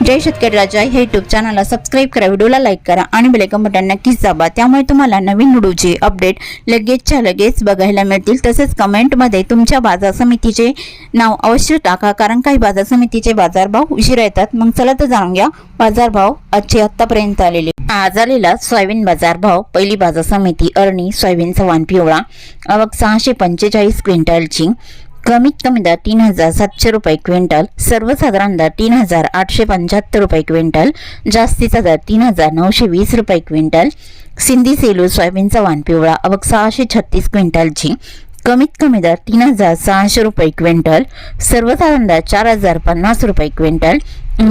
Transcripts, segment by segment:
जय शेतकरी राजा हे युट्यूब चॅनलला सबस्क्राईब करा व्हिडिओला लाईक करा आणि बेलेकन बटन नक्कीच दाबा. त्यामुळे तुम्हाला नवीन व्हिडिओचे अपडेट लगेचच्या लगेच बघायला मिळतील. तसेच कमेंटमध्ये तुमच्या बाजार समितीचे नाव अवश्य टाका कारण काही बाजार समितीचे बाजारभाव उशिरा येतात. मग चला तर जाणून घ्या बाजारभाव आजचे आत्तापर्यंत आलेले. आज आलेला सोयाबीन बाजारभाव पहिली बाजार समिती अरणी सोयाबीनचा वाण पिवळा आवक सहाशे पंचेचाळीस क्विंटलची. कमीत कमी दर तीन हजार सातशे रुपये क्विंटल सर्वसाधारण दर तीन हजार आठशे पंच्याहत्तर रुपये क्विंटल जास्तीचा दर तीन हजार नऊशे वीस रुपये क्विंटल सिंधी सेलू सोयाबीनचा वाण पिवळा अवघ सहाशे छत्तीस क्विंटलची कमीत कमी दर तीन हजार सहाशे रुपये क्विंटल सर्वसाधारण दर चार हजार पन्नास रुपये क्विंटल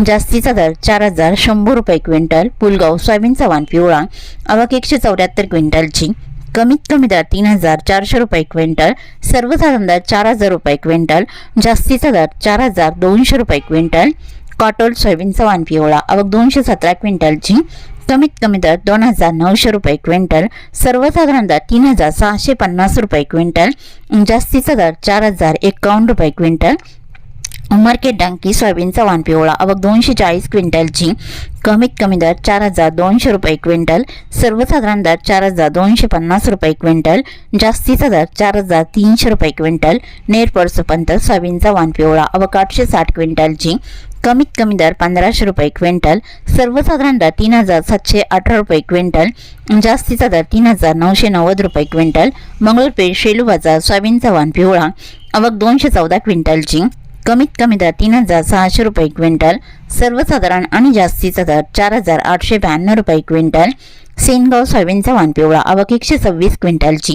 जास्तीचा दर चार हजार शंभर रुपये क्विंटल पुलगाव सोयाबीनचा वाण पिवळा अवघ एकशे चौऱ्याहत्तर क्विंटलची कमीत कमी दर तीन हजार चारशे रुपये क्विंटल सर्वसाधारण दर चार हजार रुपये क्विंटल जास्तीचा दर चार हजार दोनशे रुपये क्विंटल कॉटोल सोयाबीनचा वाण पिवळा अवघ दोनशे सतरा क्विंटलची कमीत कमी दर दोन हजार नऊशे रुपये क्विंटल सर्वसाधारण दर तीन हजार सहाशे पन्नास रुपये क्विंटल जास्तीचा दर चार हजार एकावन्न रुपये क्विंटल मार्केट डांकी सोयाबीनचा वाण पिवळा अवघ दोनशे चाळीस क्विंटलची कमीत कमी दर चार हजार दोनशे रुपये क्विंटल सर्वसाधारण दर चार हजार दोनशे पन्नास रुपये क्विंटल जास्तीचा दर चार हजार तीनशे रुपये क्विंटल नेरपड सुपंत सोयाबीनचा वाण पिवळा अवघ आठशे साठ क्विंटलची कमीत कमी दर पंधराशे रुपये क्विंटल सर्वसाधारण दर तीन हजार सातशे अठरा रुपये क्विंटल जास्तीचा दर तीन हजार नऊशे नव्वद रुपये क्विंटल मंगळपेठ शेलू बाजार सोयाबीनचा वाण पिवळा अवघ दोनशे चौदा क्विंटलची कमीत कमी दर तीन हजार सहाशे रुपये क्विंटल सर्वसाधारण आणि जास्तीचा दर चार हजार आठशे ब्याण्णव रुपये क्विंटल सेनगाव सोयाबीनचा वाण पिवळा आवक एकशे सव्वीस क्विंटलची.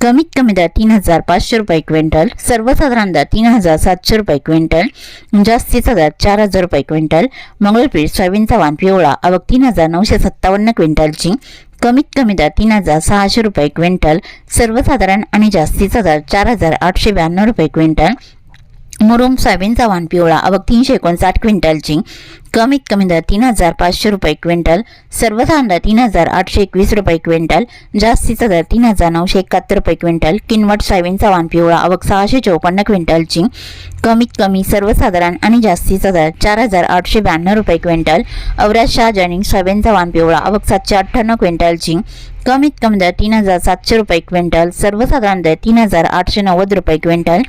कमीत कमी दर तीन हजार पाचशे रुपये क्विंटल सर्वसाधारण दर तीन हजार सातशे रुपये क्विंटल जास्तीचा दर चार हजार रुपये क्विंटल मंगळपीठ सोयाबीनचा वाण पिवळा आवक तीन हजार नऊशे सत्तावन्न क्विंटलची. कमीत कमी दर तीन हजार सहाशे रुपये क्विंटल सर्वसाधारण आणि जास्तीचा दर चार हजार आठशे ब्याण्णव रुपये क्विंटल मुरुम सोयाबीनचा वाण पिवळा अवघ तीनशे एकोणसाठ क्विंटलची. कमीत कमी दर तीन हजार पाचशे रुपये क्विंटल सर्वसाधारण दर तीन हजार आठशे एकवीस रुपये क्विंटल जास्तीचा दर तीन हजार नऊशे एकाहत्तर रुपये क्विंटल किनवट सोयाबीनचा वाण पिवळा अवघ सहाशे चौपन्न क्विंटलची कमीत कमी सर्वसाधारण आणि जास्तीचा दर चार हजार आठशे ब्याण्णव रुपये क्विंटल अवराज शाह जनिंग सोयाबीनचा वाण पिवळा अवक सातशे अठ्ठ्याण्णव क्विंटलची कमीत कमी दर तीन हजार सातशे रुपये क्विंटल सर्वसाधारण दर तीन हजार आठशे नव्वद रुपये क्विंटल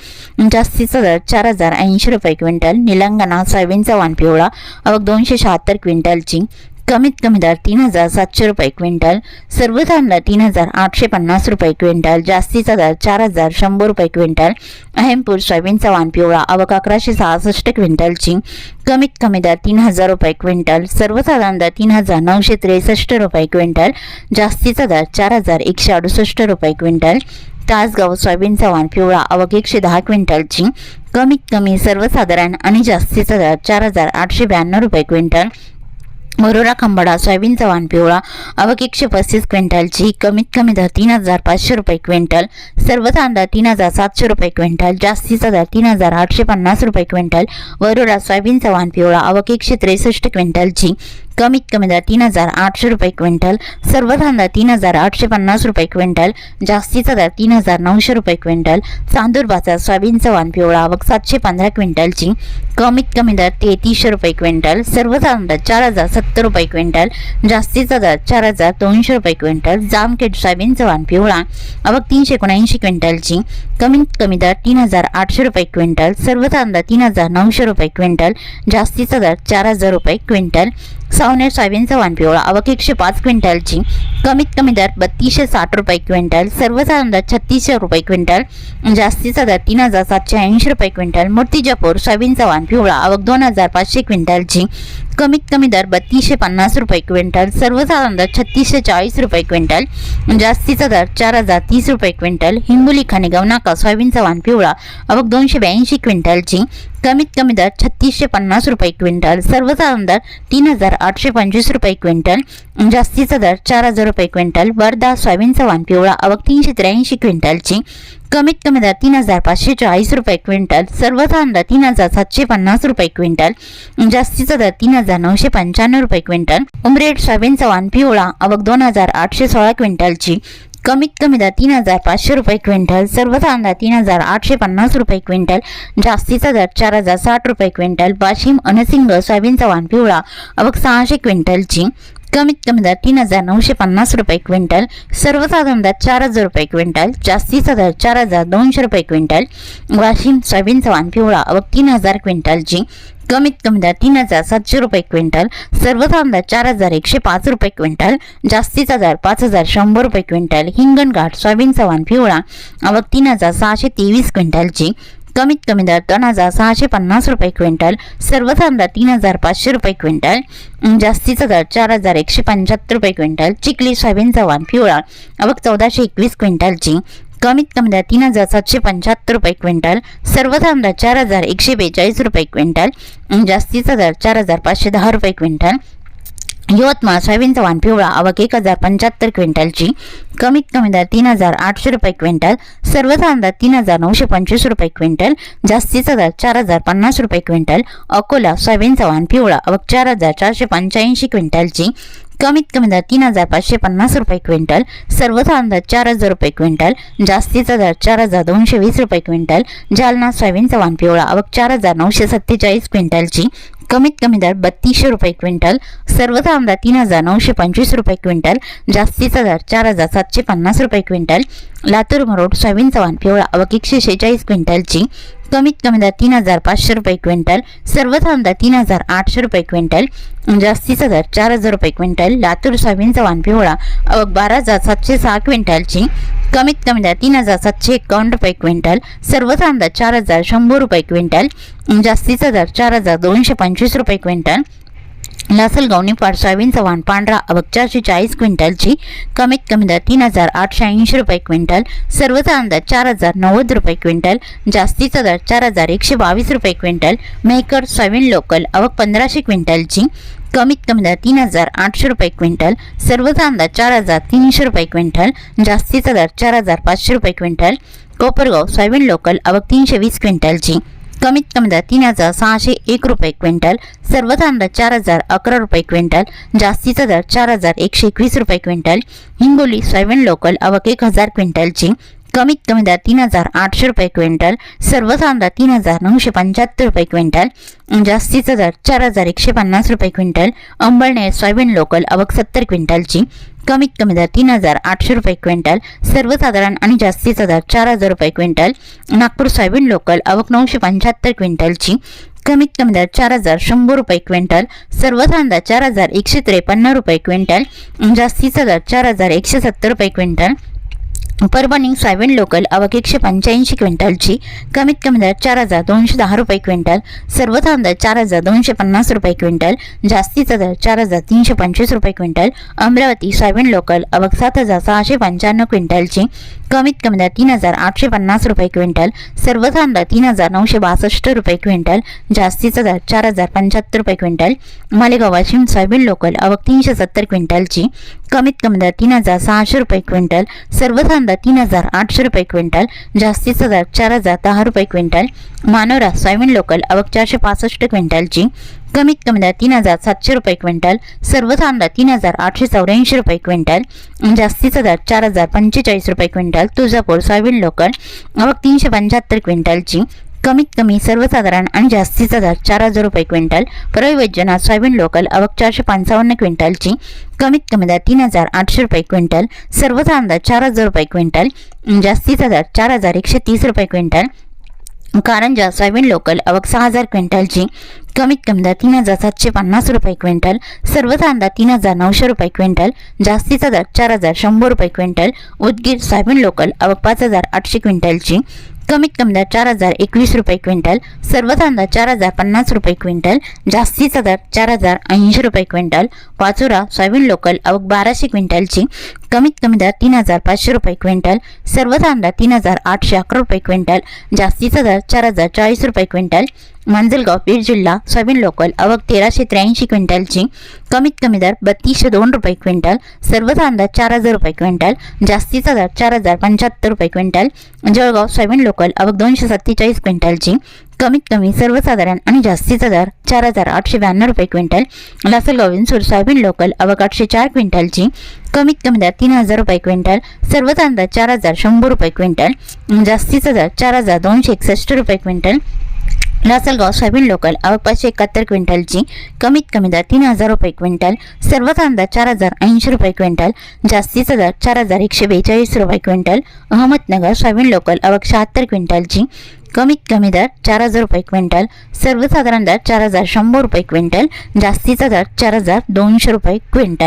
जास्तीचा दर चार हजार ऐंशी रुपये क्विंटल निलंगणा सोयाबीनचा वाण पिवळा अवघ दोनशे शहात्तर क्विंटलची कमीत कमी दर तीन हजार सातशे रुपये क्विंटल सर्व धानला तीन हजार आठशे पन्नास रुपये क्विंटल जास्तीचा दर चार हजार शंभर रुपये क्विंटल अहेमपूर सोयाबीनचा वाण पिवळा अवक अकराशे सहासष्ट क्विंटलची कमीत कमी दर तीन हजार रुपये क्विंटल सर्वसाधारण दर तीन हजार नऊशे त्रेसष्ट रुपये क्विंटल जास्तीचा दर चार हजार एकशे अडुसष्ट रुपये क्विंटल तासगाव सोयाबीनचा वाण पिवळा अवघ एकशे दहा क्विंटलची कमीत कमी सर्वसाधारण आणि जास्तीचा दर चार हजार आठशे ब्याण्णव रुपये क्विंटल वरोरा खंबाडा सोयाबीनचा वाण पिवळा अवघ एकशे पस्तीस क्विंटलची कमीत कमी दर तीन हजार पाचशे रुपये क्विंटल सर्वसाधारण दर तीन हजार सातशे रुपये क्विंटल जास्तीचा दर तीन हजार आठशे पन्नास रुपये क्विंटल वरोडा सोयाबीनचा वाण पिवळा अवघ एकशे त्रेसष्ट क्विंटलची कमीत कमी दर तीन हजार आठशे रुपये क्विंटल सर्वसाधारण दर तीन हजार आठशे पन्नास रुपये क्विंटल जास्तीचा दर तीन हजार नऊशे रुपये क्विंटल चांदूर बाजार सोयाबीनचा वाण पिवळा अवघ सातशे पंधरा क्विंटलची कमीत कमी दर तेहतीसशे रुपये क्विंटल सर्वसाधारण दर चार हजार सत्तर रुपये क्विंटल जास्तीचा दर चार हजार दोनशे रुपये क्विंटल जामखेड सोयाबीनचा वाण पिवळा अवघ तीनशे एकोणऐंशी क्विंटलची. कमीत कमी दर तीन हजार आठशे रुपये क्विंटल सर्व कांदा तीन हजार नऊशे रुपये क्विंटल जास्तीचा दर चार हजार रुपये क्विंटल. सावनेर सोयाबीनचा वाण पिवळा अवघ एकशे पाच क्विंटलची. कमीत कमी दर बत्तीसशे साठ रुपये क्विंटल सर्वसाधारण दर छत्तीसशे रुपये क्विंटल जास्तीचा दर तीन हजार सातशे ऐंशी रुपये क्विंटल. मूर्तिजापूर सोयाबीनचा वाण पिवळा अवघ दोन हजार पाचशे क्विंटलची. कमीत कमी दर बत्तीस बत्तीसशे पन्नास रुपये क्विंटल सर्वसाधारण दर छत्तीसशे चाळीस रुपये क्विंटल जास्तीचा दर चार हजार तीस रुपये क्विंटल हिंगोली खाणेगाव नाका सोयाबीनचा वाण पिवळा अवघ दोनशे ब्याऐंशी क्विंटलची कमीत कमी दर छत्तीसशे पन्नास रुपये क्विंटल सर्वसाधारण दर तीन हजार आठशे पंचवीस रुपये क्विंटल जास्तीचा दर चार हजार रुपये क्विंटल वर्धा सोयाबीनचा वाण पिवळा अवक तीनशे त्र्याऐंशी क्विंटलची. कमीत कमी दर तीन हजार पाचशे चाळीस रुपये क्विंटल सर्वसाधारण दर तीन हजार सातशे पन्नास रुपये क्विंटल जास्तीचा दर तीन हजार नऊशे पंच्याण्णव रुपये क्विंटल. उमरेड सोयाबीनचा वाण पिवळा अवक दोन हजार आठशे सोळा क्विंटलची. कमीत कमी दर तीन हजार पाचशे रुपये क्विंटल सर्वसाधारण दर तीन हजार आठशे पन्नास रुपये क्विंटल जास्तीचा दर चार हजार साठ रुपये क्विंटल वाशिम अनसिंग सोयाबीनचा वाण पिवळा अवघ सहाशे क्विंटलची कमीत कमी दर तीन हजार नऊशे पन्नास रुपये क्विंटल सर्वसाधारण दर चार हजार रुपये क्विंटल जास्तीचा दर चार हजार दोनशे रुपये क्विंटल वाशिम सोयाबीनचा वाण पिवळा व तीन हजार क्विंटलची कमीत कमी दर तीन हजार सातशे रुपये क्विंटल सर्वसाधारण दर चार हजार एकशे पाच रुपये क्विंटल जास्तीचा दर पाच हजार शंभर रुपये क्विंटल हिंगणघाट सोयाबीनचा वाण पिवळा व तीन हजार सहाशे तेवीस क्विंटलची कमीत कमी दर दोन हजार सहाशे पन्नास रुपये क्विंटल सर्वसाधारण दर तीन हजार पाचशे रुपये क्विंटल. जास्तीचा दर चार हजार एकशे पंच्याहत्तर रुपये क्विंटल. चिखली सोयाबीन वाण पिवळा. अवक चौदाशे एकवीस क्विंटलची. कमीत कमी दर तीन हजार सातशे पंच्याहत्तर रुपये क्विंटल. सर्वसाधारण दर चार हजार एकशे बेचाळीस रुपये क्विंटल. जास्तीचा दर चार हजार पाचशे दहा रुपये क्विंटल. यवतमाळ सोयाबीनचा वाण पिवळा आवक एक हजार पंच्याहत्तर क्विंटलची. कमीत कमी दर तीन हजार आठशे रुपये क्विंटल. सर्वसाधारण दर तीन हजार नऊशे पंचवीस रुपये क्विंटल. जास्तीचा दर चार हजार पन्नास रुपये क्विंटल. अकोला सोयाबीनचा वाण पिवळा आवक चार हजार चारशे पंच्याऐंशी क्विंटलची. कमीत कमी दर तीन हजार पाचशे पन्नास रुपये क्विंटल. सर्वसाधारण दर चार हजार रुपये क्विंटल. जास्तीचा दर चार हजार दोनशे वीस रुपये क्विंटल. जालना सोयाबीनचा वाण पिवळा आवक चार हजार नऊशे सत्तेचाळीस क्विंटलची. कमीत कमी दर बत्तीसशे रुपये क्विंटल सर्वचा आमदा तीन हजार नऊशे पंचवीस रुपये क्विंटल जास्तीचा दर चार हजार सातशे पन्नास रुपये क्विंटल लातूर मरोड सोयाबीन चव्हाण पिवळा आवक एकशे शेहेचाळीस क्विंटलची कमीत कमी दर तीन हजार पाचशे रुपये क्विंटल सर्वसाधारण दर तीन हजार आठशे रुपये क्विंटल जास्तीचा दर चार हजार रुपये क्विंटल लातूर सोयाबीनचा वाण पिवळा अवघ बारा हजार सातशे सहा क्विंटलची कमीत कमी दर तीन हजार सातशे एकावन्न रुपये क्विंटल सर्वसाधारण दर चार हजार शंभर रुपये क्विंटल जास्तीचा दर चार हजार दोनशे पंचवीस रुपये क्विंटल लासलगाव निफाड चव्हाण पांढरा अवक चारशे चाळीस क्विंटलची कमीत कमी दर तीन हजार आठशे ऐंशी रुपये क्विंटल सर्वचा अंदाज चार हजार नव्वद रुपये क्विंटल जास्तीचा दर चार हजार एकशे बावीस रुपये क्विंटल मेहकर सोयाबीन लोकल अवक पंधराशे क्विंटलची कमीत कमी दर तीन हजार आठशे रुपये क्विंटल सर्वचा अंदाज चार हजार तीनशे रुपये क्विंटल जास्तीचा दर चार हजार पाचशे रुपये क्विंटल कोपरगाव सोयाबीन लोकल अवक तीनशे वीस क्विंटलची. कमीत कमी दर तीन हजार सहाशे एक रुपये क्विंटल सर्व दर चार हजार अकरा रुपये क्विंटल जास्तीचा दर चार हजार एकशे एकवीस रुपये क्विंटल हिंगोली सोयाबीन लोकल अवक एक हजार क्विंटलची कमीत कमी दर तीन हजार आठशे रुपये क्विंटल सर्वसाधारण दर तीन हजार नऊशे पंच्याहत्तर रुपये क्विंटल जास्तीचा दर चार हजार एकशे पन्नास रुपये क्विंटल अंबळनेर सोयाबीन लोकल अवक सत्तर क्विंटलची कमीत कमी दर तीन हजार आठशे रुपये क्विंटल सर्वसाधारण आणि जास्तीचा दर चार हजार रुपये क्विंटल नागपूर सोयाबीन लोकल अवक नऊशे पंच्याहत्तर क्विंटलची कमीत कमी दर चार हजार शंभर रुपये क्विंटल सर्वसाधारण दर चार हजार एकशे त्रेपन्न रुपये क्विंटल जास्तीचा दर चार हजार एकशे सत्तर रुपये क्विंटल परभणी सोयाबीन लोकल अवक एकशे पंच्याऐंशी क्विंटलची कमीत कमी दर चार हजार दोनशे दहा रुपये क्विंटल सर्वसाधारण दर चार हजार दोनशे पन्नास रुपये क्विंटल जास्तीचा दर चार हजार तीनशे पंचवीस रुपये क्विंटल अमरावती सोयाबीन लोकल अवक सात हजार सहाशे पंच्याण्णव क्विंटलची कमीत कमी दर तीन हजार आठशे पन्नास रुपये क्विंटल सर्वसाधारण दर तीन हजार नऊशे बासष्ट रुपये क्विंटल जास्तीचा दर चार हजार पंच्याहत्तर रुपये quintal Malegaon Washim soybean local अवक तीनशे सत्तर क्विंटलची कमीत कमी दर तीन हजार सहाशे रुपये क्विंटल सर्वसाधारण दर तीन हजार आठशे रुपये क्विंटल जास्तीचा दर चार हजार दहा रुपये क्विंटल मानोरा सोयाबीन लोकल अवक चारशे पासष्ट क्विंटलची कमीत कमी दर तीन हजार सातशे रुपये क्विंटल सर्वसाधारण दर तीन हजार आठशे चौऱ्याऐंशी रुपये क्विंटल जास्तीचा दर चार हजार पंचेचाळीस रुपये क्विंटल तुळजापूर सोयाबीन लोकल आवक तीनशे पंच्याहत्तर क्विंटलची कमीत कमी सर्वसाधारण आणि जास्तीचा दर चार हजार रुपये quintal Parli Vaijnath soybean local अवक चारशे पंचावन्न क्विंटलची कमीत कमी दर तीन हजार आठशे रुपये क्विंटल सर्वसाधारण दर चार हजार रुपये क्विंटल जास्तीचा दर चार हजार एकशे तीस रुपये क्विंटल कारंजा सोयाबीन लोकल अवक सहा हजार क्विंटलची. कमीत कमी दर तीन हजार सातशे पन्नास रुपये क्विंटल. सर्व कांदा तीन हजार नऊशे रुपये क्विंटल. जास्तीचा दर चार हजार शंभर रुपये क्विंटल. उदगीर सोयाबीन लोकल अवक पाच हजार आठशे क्विंटलची. कमीत कमी दर चार हजार एकवीस रुपये क्विंटल सर्व दर चार हजार पन्नास रुपये क्विंटल जास्तीचा दर चार हजार ऐंशी रुपये क्विंटल पाचोरा सोयाबीन लोकल अवघ बाराशे क्विंटलची कमीत कमी दर तीन हजार पाचशे रुपये क्विंटल सर्व कांदा तीन हजार आठशे अकरा रुपये क्विंटल जास्तीचा दर चार हजार चाळीस रुपये क्विंटल मांजलगाव बीड जिल्हा सोयाबीन लोकल आवक तेराशे त्र्याऐंशी क्विंटलची कमीत कमी दर बत्तीसशे दोन रुपये क्विंटल सर्वच अंदाज चार हजार रुपये क्विंटल जास्तीचा दर चार हजार पंच्याहत्तर रुपये क्विंटल जळगाव सोयाबीन लोकल आवक दोनशे सत्तेचाळीस क्विंटलची कमीत कमी सर्वसाधारण आणि जास्तीचा दर चार हजार आठशे ब्याण्णव रुपये quintal Lasalgaon Vinchur soybean local आवक आठशे चार क्विंटलची कमीत कमी दर तीन हजार रुपये क्विंटल सर्वच अंदाज चार हजार शंभर रुपये क्विंटल जास्तीचा दर चार हजार दोनशे एकसष्ट रुपये क्विंटल लासलगाव सोयाबीन लोकल आवक पाचशे एकाहत्तर क्विंटलची कमीत कमी दर तीन हजार रुपये क्विंटल सर्व कांदा चार हजार ऐंशी रुपये क्विंटल जास्तीचा दर चार हजार एकशे बेचाळीस रुपये क्विंटल अहमदनगर सोयाबीन लोकल आवक शहात्तर क्विंटलची कमीत कमी दर चार हजार रुपये क्विंटल सर्वसाधारण दर चार हजार शंभर रुपये क्विंटल जास्तीचा दर चार हजार दोनशे रुपये क्विंटल.